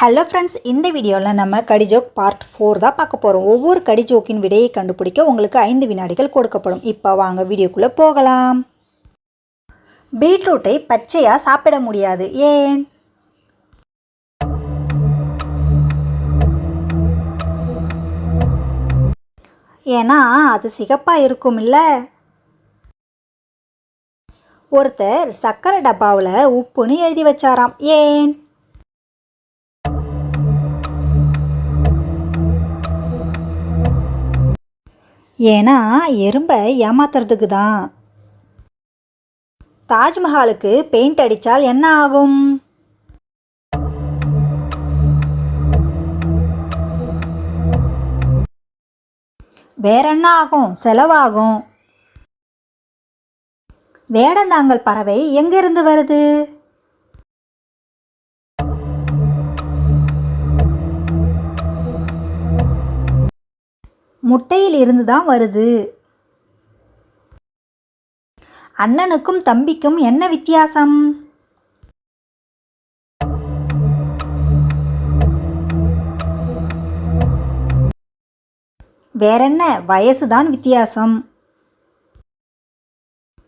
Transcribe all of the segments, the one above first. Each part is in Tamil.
ஹலோ ஃப்ரெண்ட்ஸ் இந்த வீடியோவில் நம்ம கடிஜோக் பார்ட் ஃபோர் தான் பார்க்க போகிறோம் ஒவ்வொரு கடிஜோக்கின் விடையை கண்டுபிடிக்க உங்களுக்கு ஐந்து வினாடிகள் கொடுக்கப்படும். இப்போ வாங்க வீடியோக்குள்ளே போகலாம். பீட்ரூட்டை பச்சையாக சாப்பிட முடியாது ஏன்? ஏன்னா அது சிகப்பாக இருக்கும்ல. ஒருத்தர் சர்க்கரை டப்பாவில் உப்புன்னு எழுதி வச்சாராம் ஏன்? ஏன்னா எறும்பை ஏமாத்துறதுக்கு தான் தாஜ்மஹாலுக்கு பெயிண்ட் அடித்தால் என்ன ஆகும்? வேற என்ன ஆகும்? செலவாகும். வேடந்தாங்கல் பறவை எங்கிருந்து வருது? முட்டையில் இருந்து தான் வருது. அண்ணனுக்கும் தம்பிக்கும் என்ன வித்தியாசம்? வேறென்ன? வயசுதான் வித்தியாசம்.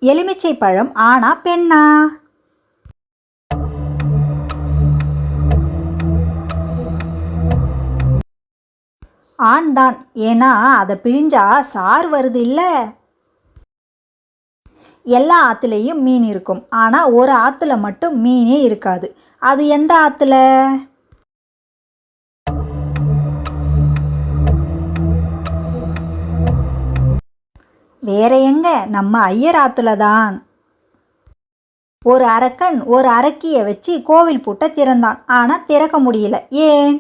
எலுமிச்சை பழம் ஆனா பெண்ணா? ஆண் தான் ஏன்னா அதை பிழிஞ்சா சார் வருது இல்லை? எல்லா ஆற்றுலேயும் மீன் இருக்கும். ஆனால் ஒரு ஆற்றுல மட்டும் மீனே இருக்காது. அது எந்த ஆற்றுல வேற எங்க? நம்ம ஐயர் ஆற்றுல தான். ஒரு அரக்கன் ஒரு அரக்கியை வச்சு கோவில் பூட்ட திறந்தான். ஆனால் திறக்க முடியல. ஏன்?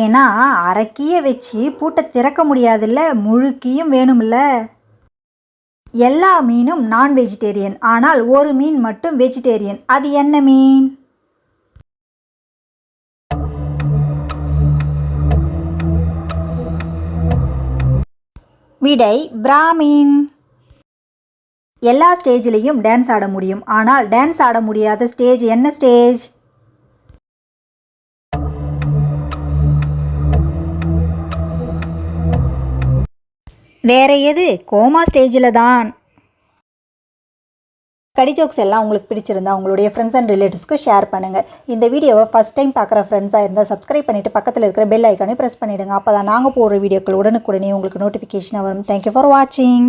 ஏன்னா அரக்கிய வச்சு பூட்டை திறக்க முடியாதுல்ல? முழுக்கியும் வேணும்ல? எல்லா மீனும் நான் வெஜிடேரியன் ஆனால் ஒரு மீன் மட்டும் வெஜிடேரியன் அது என்ன மீன்? விடை பிராமின். எல்லா ஸ்டேஜ்லேயும் டான்ஸ் ஆட முடியும். ஆனால் டான்ஸ் ஆட முடியாத ஸ்டேஜ் என்ன ஸ்டேஜ் வேற எது? கோமா ஸ்டேஜில் தான். கடி ஜோக்ஸ் எல்லாம் உங்களுக்கு பிடிச்சிருந்தா உங்களுடைய ஃப்ரெண்ட்ஸ் அண்ட் ரிலேட்டிவ்ஸ்க்கு ஷேர் பண்ணுங்கள் இந்த வீடியோவை ஃபஸ்ட் டைம் பார்க்குற ஃப்ரெண்ட்ஸாக இருந்தால் சப்ஸ்கிரைப் பண்ணிவிட்டு பக்கத்தில் இருக்கிற பெல் ஐக்கானே ப்ரெஸ் பண்ணிவிடுங்க அப்போ தான் நாங்கள் போடுற வீடியோக்கள் உடனுக்குடனே உங்களுக்கு நோட்டிஃபிகேஷனாக வரும். தேங்க்யூ ஃபார் வாட்சிங்